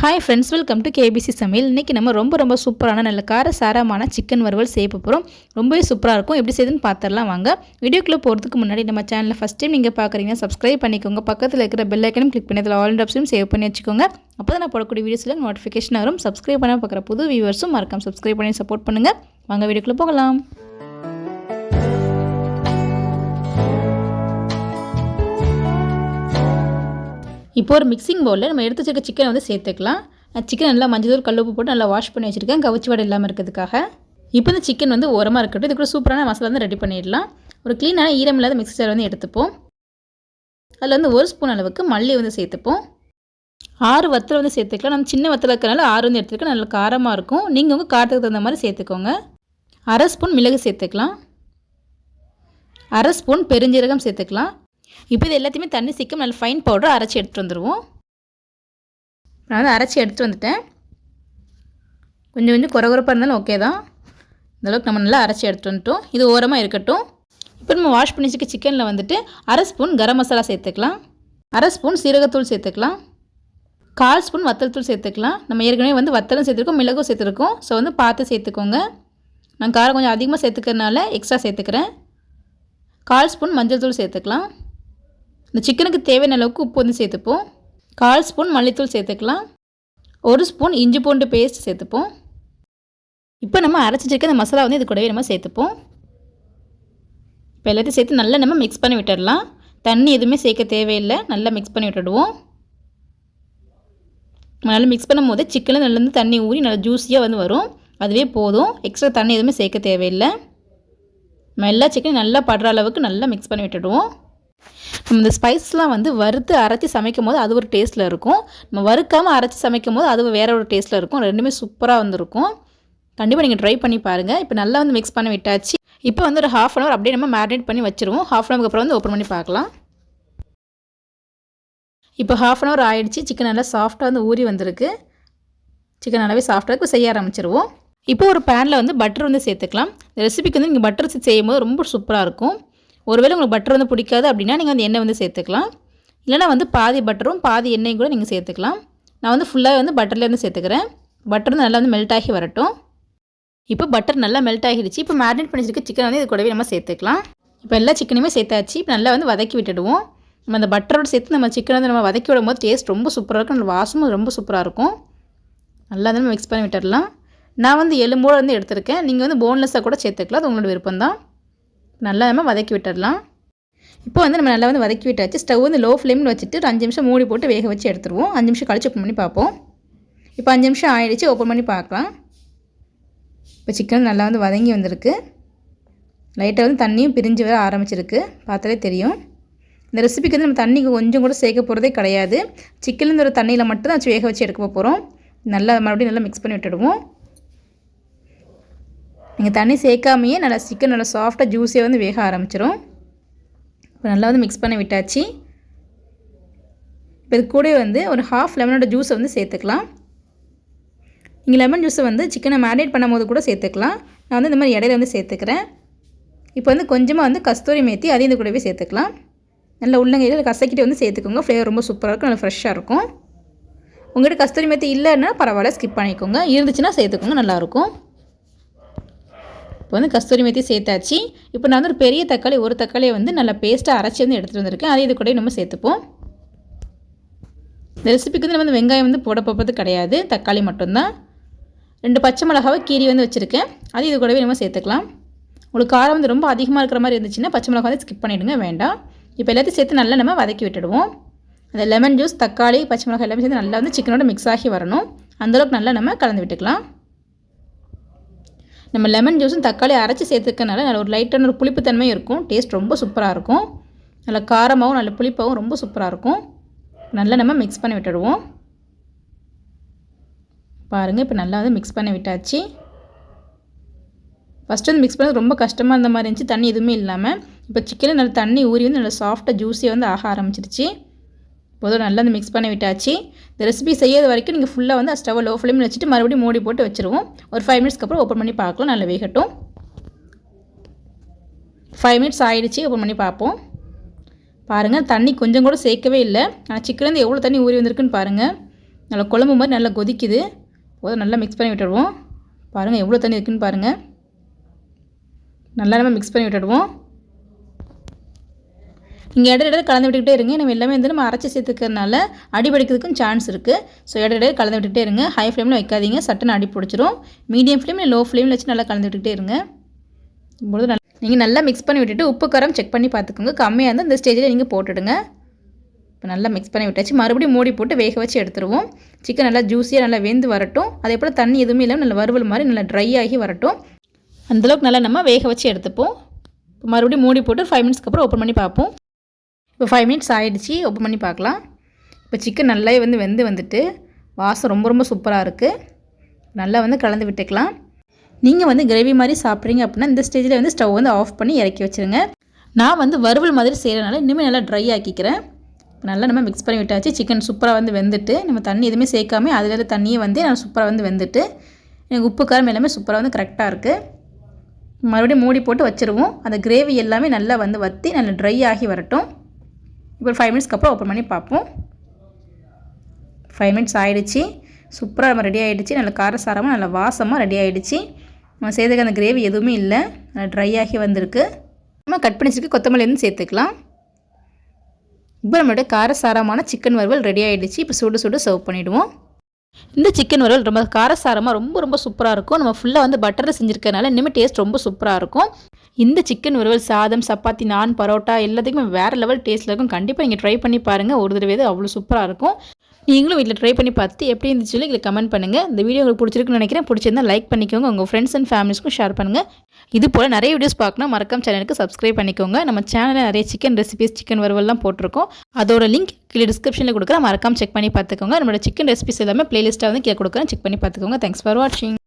Hi friends welcome to KBC சமையல். இன்றைக்கி நம்ம ரொம்ப ரொம்ப சூப்பரான நல்ல கார சாரமான சிக்கன் வறுவல் செய்ய போகிறோம் ரொம்பவே சூப்பராக இருக்கும். எப்படி செய்யுதுன்னு பார்த்துடலாம் வாங்க. வீடியோக்குள்ளே போகிறதுக்கு முன்னாடி நம்ம சேனலில் ஃபஸ்ட் டைம் நீங்கள் பார்க்குறீங்கன்னா சப்ஸ்கிரைப் பண்ணிக்கோங்க. பக்கத்தில் இருக்கிற பெல் ஐக்கனும் கிளிக் பண்ணி அதில் ஆல் ஆப்ஷனும் சேவ் பண்ணி வச்சுக்கோங்க. அப்போ தான் நான் போடக்கூடிய வீடியோஸில் நோட்டிஃபிகேஷன் வரும். சப்ஸ்கிரைப் பண்ண பார்க்குற புது வியூவர்ஸும் மறக்காம சப்ஸ்கிரைப் பண்ணி சப்போர்ட் பண்ணுங்கள் வாங்க வீடியோக்குள்ளே போகலாம். இப்போ ஒரு மிக்சிங் பவுலில் நம்ம எடுத்து வச்சிருக்க சிக்கனை வந்து சேர்த்துக்கலாம். சிக்கன் நல்லா மஞ்சள் தூள் கல்லுப்பு போட்டு நல்லா வாஷ் பண்ணி வச்சுருக்கேன். கவுச்சி வடை இல்லாமல் இருக்கிறதுக்காக. இப்போ இந்த சிக்கன் வந்து ஓரமாக இருக்கட்டும். இதுக்கு சூப்பரான மசாலா வந்து ரெடி பண்ணிடலாம். ஒரு க்ளீனான ஈரம் இல்லாத மிக்சர் வந்து எடுத்துப்போம். அதில் வந்து ஒரு ஸ்பூன் அளவுக்கு மல்லி வந்து சேர்த்துப்போம். ஆறு வத்தல் வந்து சேர்த்துக்கலாம். நம்ம சின்ன வத்தல் இருக்கிறனால ஆறு வந்து எடுத்துக்கலாம் நல்லா காரமாக இருக்கும். நீங்கள் உங்கள் காரத்துக்கு தகுந்த மாதிரி சேர்த்துக்கோங்க. அரை ஸ்பூன் மிளகு சேர்த்துக்கலாம். அரை ஸ்பூன் பெருஞ்சீரகம் சேர்த்துக்கலாம். இப்போ இது எல்லாத்தையுமே தண்ணி சிக்கம் நல்ல ஃபைன் பவுடர் அரைச்சி எடுத்துகிட்டு வந்துடுவோம் நான் வந்து அரைச்சி எடுத்துகிட்டு வந்துட்டேன். கொஞ்சம் கொஞ்சம் குறகுறப்பாக இருந்தாலும் ஓகே தான். இந்தளவுக்கு நம்ம நல்லா அரைச்சி எடுத்துகிட்டு வந்துட்டோம். இது ஓரமாக இருக்கட்டும். இப்போ நம்ம வாஷ் பண்ணி வச்சுக்க சிக்கனில் வந்துட்டு அரை ஸ்பூன் கரம் மசாலா சேர்த்துக்கலாம். அரை ஸ்பூன் சீரகத்தூள் சேர்த்துக்கலாம். கால் ஸ்பூன் வத்தல் தூள் சேர்த்துக்கலாம். நம்ம ஏற்கனவே வந்து வத்தலும் சேர்த்துருக்கோம் மிளகும் சேர்த்துருக்கோம். ஸோ வந்து பார்த்து சேர்த்துக்கோங்க. நான் காரம் கொஞ்சம் அதிகமாக சேர்த்துக்கிறதுனால எக்ஸ்ட்ரா சேர்த்துக்கிறேன். கால் ஸ்பூன் மஞ்சள் தூள் சேர்த்துக்கலாம். இந்த சிக்கனுக்கு தேவையான அளவுக்கு உப்பு வந்து சேர்த்துப்போம். கால் ஸ்பூன் மல்லித்தூள் சேர்த்துக்கலாம். ஒரு ஸ்பூன் இஞ்சி பூண்டு பேஸ்ட் சேர்த்துப்போம். இப்போ நம்ம அரைச்சி வச்சிருக்க மசாலா வந்து இது கூடவே நம்ம சேர்த்துப்போம். இப்போ எல்லாத்தையும் சேர்த்து நல்லா நம்ம மிக்ஸ் பண்ணி விட்டுடலாம். தண்ணி எதுவுமே சேர்க்க தேவையில்லை. நல்லா மிக்ஸ் பண்ணி விட்டுடுவோம். நல்லா மிக்ஸ் பண்ணும் போது சிக்கனில் நல்லா தண்ணி ஊறி நல்லா ஜூஸியாக வந்து வரும். அதுவே போதும். எக்ஸ்ட்ரா தண்ணி எதுவுமே சேர்க்க தேவையில்லை. நம்ம எல்லா சிக்கனையும் நல்லா படுற அளவுக்கு நல்லா மிக்ஸ் பண்ணி விட்டுடுவோம். நம்ம இந்த ஸ்பைஸ்லாம் வந்து வறுத்து அரைச்சி சமைக்கும் போது அது ஒரு டேஸ்ட்டில் இருக்கும். நம்ம வறுக்காமல் அரைச்சி சமைக்கும் போது அது வேற ஒரு டேஸ்ட்டில் இருக்கும். ரெண்டுமே சூப்பராக வந்துருக்கும். கண்டிப்பாக நீங்கள் ட்ரை பண்ணி பாருங்கள் இப்போ நல்லா வந்து மிக்ஸ் பண்ணி விட்டாச்சு. இப்போ வந்து ஒரு ஹாஃப் அன் ஹவர் அப்படியே நம்ம மேரினேட் பண்ணி வச்சுருவோம். ஹாஃப் அன் ஹவருக்கு அப்புறம் வந்து ஓப்பன் பண்ணி பார்க்கலாம். இப்போ ஹாஃப் அன் ஹவர் ஆயிடுச்சு. சிக்கன் நல்லா சாஃப்டாக வந்து ஊறி வந்திருக்கு. சிக்கன் நல்லாவே சாஃப்டாக இப்போ செய்ய ஆரம்பிச்சிருவோம். இப்போ ஒரு பேனில் வந்து பட்டர் வந்து சேர்த்துக்கலாம். இந்த ரெசிபிக்கு வந்து நீங்கள் பட்டர் செய்யும்போது ரொம்ப சூப்பராக இருக்கும். ஒருவேளை உங்களுக்கு பட்டர் வந்து பிடிக்காது அப்படின்னா நீங்கள் வந்து எண்ணெய் வந்து சேர்த்துக்கலாம். இல்லைனா வந்து பாதி பட்டரும் பாதி எண்ணெயும் கூட நீங்கள் சேர்த்துக்கலாம். நான் வந்து ஃபுல்லாக வந்து பட்டர்லேருந்து சேர்த்துக்கிறேன். பட்டர் வந்து நல்லா வந்து மெல்ட் ஆகி வரட்டும். இப்போ பட்டர் நல்லா மெல்ட் ஆகிடுச்சு. இப்போ மேரினேட் பண்ணி வச்சிருக்க சிக்கன் வந்து இது கூடவே நம்ம சேர்த்துக்கலாம். இப்போ எல்லா சிக்கனையுமே சேர்த்தாச்சு. இப்போ நல்லா வந்து வதக்கி விட்டுடுவோம். நம்ம அந்த பட்டரோடு சேர்த்து நம்ம சிக்கன் வந்து நம்ம வதக்கி விடும் போது டேஸ்ட் ரொம்ப சூப்பராக இருக்கும். நம்ம வாசமும் ரொம்ப சூப்பராக இருக்கும். நல்லா வந்து மிக்ஸ் பண்ணி விட்டுடலாம். நான் வந்து எலும்போடு வந்து எடுத்திருக்கேன். நீங்கள் வந்து போன்லெஸ்ஸாக கூட சேர்த்துக்கலாம். அது உங்களோட விருப்பம் தான் நல்லா நம்ம வதக்கி விட்டுடலாம். இப்போ வந்து நம்ம நல்லா வந்து வதக்கி விட்டாச்சு. ஸ்டவ் வந்து லோ ஃப்ளேமில் வச்சுட்டு ஒரு அஞ்சு நிமிஷம் மூடி போட்டு வேக வச்சு எடுத்துருவோம். அஞ்சு நிமிஷம் கழிச்சு ஓப்பன் பண்ணி பார்ப்போம். இப்போ அஞ்சு நிமிஷம் ஆயிடுச்சு. ஓப்பன் பண்ணி பார்க்கலாம். இப்போ சிக்கன் நல்லா வந்து வதங்கி வந்திருக்கு. லைட்டாக வந்து தண்ணியும் பிரிஞ்சு வர ஆரம்பிச்சிருக்கு. பார்த்தாலே தெரியும். இந்த ரெசிபிக்கு வந்து நம்ம தண்ணி கொஞ்சம் கூட சேர்க்க போகிறதே கிடையாது. சிக்கன் ஒரு தண்ணியில் மட்டும் தான் வச்சு வேக வச்சு எடுக்க போகிறோம் நல்லா மறுபடியும் நல்லா மிக்ஸ் பண்ணி விட்டுடுவோம். நீங்கள் தண்ணி சேர்க்காமையே நல்லா சிக்கன் நல்லா சாஃப்டாக ஜூஸியாக வந்து வேக ஆரம்பிச்சிடும் இப்போ நல்லா வந்து மிக்ஸ் பண்ணி விட்டாச்சு. இப்போ இது கூட வந்து ஒரு ஹாஃப் லெமனோட ஜூஸை வந்து சேர்த்துக்கலாம். நீங்கள் லெமன் ஜூஸை வந்து சிக்கனை மேரினேட் பண்ணும் போது கூட சேர்த்துக்கலாம். நான் வந்து இந்த மாதிரி இடையில வந்து சேர்த்துக்கிறேன். இப்போ வந்து கொஞ்சமாக வந்து கஸ்தூரி மேத்தி அதையும் இந்த கூடவே சேர்த்துக்கலாம். நல்ல உள்ளங்கையில் கசக்கிட்டு வந்து சேர்த்துக்கோங்க. ஃப்ளேவர் ரொம்ப சூப்பராக இருக்கும். நல்லா ஃப்ரெஷ்ஷாக இருக்கும். உங்கள்கிட்ட கஸ்தூரி மேத்தி இல்லைன்னா பரவாயில்ல ஸ்கிப் பண்ணிக்கோங்க. இருந்துச்சுன்னா சேர்த்துக்கோங்க நல்லாயிருக்கும் இப்போ வந்து கஸ்தூரி மெத்தி சேர்த்தாச்சு. இப்போ நான் வந்து ஒரு பெரிய தக்காளி ஒரு தக்காளியை வந்து நல்லா பேஸ்ட்டாக அரைச்சி வந்து எடுத்துகிட்டு வந்திருக்கேன். அதை இது கூட நம்ம சேர்த்துப்போம். இந்த ரெசிபிக்கு வந்து நம்ம வந்து வெங்காயம் வந்து போட போகிறது கிடையாது. தக்காளி மட்டும்தான். ரெண்டு பச்சை மிளகாவை கீரி வந்து வச்சுருக்கேன். அது இது கூடவே நம்ம சேர்த்துக்கலாம். உங்களுக்கு காரம் வந்து ரொம்ப அதிகமாக இருக்கிற மாதிரி இருந்துச்சுன்னா பச்சை மிளகா வந்து ஸ்கிப் பண்ணிவிடுங்க வேண்டாம். இப்போ எல்லாத்தையும் சேர்த்து நல்லா நம்ம வதக்கி விட்டுடுவோம். அந்த லெமன் ஜூஸ் தக்காளி பச்சை மிளகாய் எல்லாமே சேர்த்து நல்லா வந்து சிக்கனோட மிக்ஸ் ஆகி வரணும். அந்தளவுக்கு நல்லா நம்ம கலந்து விட்டுக்கலாம். நம்ம லெமன் ஜூஸும் தக்காளி அரைச்சி சேர்த்துக்கனால நல்ல ஒரு லைட்டான ஒரு புளிப்புத்தன்மையும் இருக்கும். டேஸ்ட் ரொம்ப சூப்பராக இருக்கும். நல்ல காரமாகவும் நல்ல புளிப்பாகவும் ரொம்ப சூப்பராக இருக்கும். நல்லா நம்ம மிக்ஸ் பண்ணி விட்டுடுவோம். பாருங்கள் இப்போ நல்லா வந்து மிக்ஸ் பண்ணி விட்டாச்சு. ஃபஸ்ட்டு வந்து மிக்ஸ் பண்ணது ரொம்ப கஷ்டமாக இருந்த மாதிரி இருந்துச்சு. தண்ணி எதுவுமே இல்லாமல் இப்போ சிக்கனில் நல்லா தண்ணி ஊறி வந்து நல்லா சாஃப்டாக ஜூஸியாக வந்து ஆக ஆரம்பிச்சிருச்சு. போதும் நல்லா வந்து மிக்ஸ் பண்ணி விட்டாச்சு. இந்த ரெசிபி செய்யாத வரைக்கும் நீங்கள் ஃபுல்லாக வந்து ஸ்டவ் லோ ஃப்ளேமில் வச்சுட்டு மறுபடியும் மூடி போட்டு வச்சுருவோம். ஒரு ஃபைவ் மினிட்ஸ்க்கு அப்புறம் ஓப்பன் பண்ணி பார்க்கலாம். நல்லா வேகட்டும். ஃபைவ் மினிட்ஸ் ஆகிடுச்சு ஓப்பன் பண்ணி பார்ப்போம். பாருங்கள் தண்ணி கொஞ்சம் கூட சேர்க்கவே இல்லை. ஆனால் சிக்கன்லேருந்து எவ்வளோ தண்ணி ஊறி வந்திருக்குன்னு பாருங்கள் நல்லா குழம்பு மாதிரி நல்லா கொதிக்குது. போதும் நல்லா மிக்ஸ் பண்ணி விட்டுடுவோம் பாருங்கள் எவ்வளோ தண்ணி இருக்குன்னு பாருங்கள் நல்லா நம்ம மிக்ஸ் பண்ணி விட்டுடுவோம் நீங்கள் இடையில கலந்து விட்டுக்கிட்டே இருங்க. நம்ம எல்லாமே வந்து நம்ம அரைச்சி சேர்த்துக்கிறதுனால அடிபடிக்கிறதுக்கும் சான்ஸ் இருக்குது ஸோ இடையில கலந்து விட்டுக்கிட்டே இருங்க. ஹை ஃப்ளேமில் வைக்காதீங்க. சட்டுன்னு அடி பிடிச்சிரும். மீடியம் ஃப்ளேமில் லோ ஃப்ளேமில் வச்சு நல்லா கலந்து விட்டுக்கிட்டே இருங்க. இப்பொழுது நல்லா நீங்கள் நல்லா மிக்ஸ் பண்ணி விட்டுட்டு உப்பு காரம் செக் பண்ணி பார்த்துக்கோங்க. கம்மியாக இருந்தால் இந்த ஸ்டேஜில் நீங்கள் போட்டுடுங்க. இப்போ நல்லா மிக்ஸ் பண்ணி விட்டாச்சு. மறுபடியும் மூடி போட்டு வேக வச்சு எடுத்துருவோம். சிக்கன் நல்லா ஜூஸியாக நல்லா வெந்து வரட்டும். அதே போல் தண்ணி எதுவுமே இல்லாமல் நல்லா வறுவல் மாதிரி நல்லா ட்ரை ஆகி வரட்டும். அந்தளவுக்கு நல்லா நம்ம வேக வச்சு எடுத்துப்போம். மறுபடியும் மூடி போட்டு ஃபைவ் மினிட்ஸ்க்கு அப்புறம் ஓப்பன் பண்ணி பார்ப்போம். இப்போ ஃபைவ் மினிட்ஸ் ஆகிடுச்சி ஓப்பன் பண்ணி பார்க்கலாம். இப்போ சிக்கன் நல்லா வந்து வெந்து வந்துட்டு வாசம் ரொம்ப ரொம்ப சூப்பராக இருக்குது நல்லா வந்து கலந்து விட்டுக்கலாம். நீங்கள் வந்து கிரேவி மாதிரி சாப்பிட்றீங்க அப்படின்னா இந்த ஸ்டேஜில் வந்து ஸ்டவ் வந்து ஆஃப் பண்ணி இறக்கி வச்சுருங்க. நான் வந்து வறுவல் மாதிரி செய்கிறனால இன்னுமே நல்லா ட்ரை ஆக்கிக்கிறேன். நல்லா நம்ம மிக்ஸ் பண்ணி விட்டாச்சு. சிக்கன் சூப்பராக வந்து வெந்துட்டு நம்ம தண்ணி எதுவுமே சேர்க்காம அதில் தண்ணியே வந்து நல்லா சூப்பராக வந்து வெந்துட்டு எனக்கு உப்பு காரம் எல்லாமே சூப்பராக வந்து கரெக்டாக இருக்குது மறுபடியும் மூடி போட்டு வச்சுருவோம். அந்த கிரேவி எல்லாமே நல்லா வந்து வற்றி நல்லா ட்ரை ஆகி வரட்டும். இப்போ ஃபைவ் மினிட்ஸ்க்கு அப்புறம் ஓப்பன் பண்ணி பார்ப்போம். ஃபைவ் மினிட்ஸ் ஆகிடுச்சு சூப்பராக நம்ம ரெடி ஆகிடுச்சு நல்ல காரசாரமாக நல்ல வாசமாக ரெடி ஆகிடுச்சு நம்ம செய்ததுக்கு அந்த கிரேவி எதுவுமே இல்லை. நல்லா ட்ரை ஆகி வந்திருக்கு. நம்ம கட் பண்ணி வச்சுருக்கு கொத்தமல்லி சேர்த்துக்கலாம். இப்போ நம்மளுடைய காரசாரமான சிக்கன் வறுவல் ரெடி ஆகிடுச்சு இப்போ சுடு சுடு சர்வ் பண்ணிவிடுவோம் இந்த சிக்கன் வறுவல் ரொம்ப காரசாரமாக ரொம்ப ரொம்ப சூப்பராக இருக்கும். நம்ம ஃபுல்லாக வந்து பட்டரில் செஞ்சுருக்கனால இனிமேல் டேஸ்ட் ரொம்ப சூப்பராக இருக்கும். இந்த சிக்கன் வறுவல் சாதம் சப்பாத்தி நான் பரோட்டா எல்லாத்துக்குமே வேறு லெவல் டேஸ்ட்டில் இருக்கும். கண்டிப்பாக நீங்கள் ட்ரை பண்ணி பாருங்கள் ஒரு தடவை அவ்வளோ சூப்பராக இருக்கும். நீங்களும் வீட்டில் ட்ரை பண்ணி பார்த்து எப்படி இருந்துச்சு இதில் கமெண்ட் பண்ணுங்கள் இந்த வீடியோ உங்களுக்கு பிடிச்சிருக்குன்னு நினைக்கிறேன். பிடிச்சிருந்தா லைக் பண்ணிக்கோங்க. உங்கள் ஃப்ரெண்ட்ஸ் அண்ட் ஃபேமிலிஸ்க்கும் ஷேர் பண்ணுங்கள் இது போல் நிறைய வீடியோஸ் பார்க்கணும். மறக்காம சேனலுக்கு சப்ஸ்கிரைப் பண்ணிக்கோங்க. நம்ம சேனலில் நிறைய சிக்கன் ரெசிபிஸ் சிக்கன் வறுவல்லாம் போட்டிருக்கோம். அதோட லிங்க் கீழே டிஸ்கிரிப்ஷனில் கொடுக்குறேன். மறக்காம செக் பண்ணி பார்த்துக்கோங்க. நம்மளோட சிக்கன் ரெசிபிஸ் எல்லாமே பிளேலிஸ்ட்டாக வந்து கீழே கொடுக்குறேன். செக் பண்ணி பார்த்துக்கோங்க. தேங்க்ஸ் ஃபார் வாட்சிங்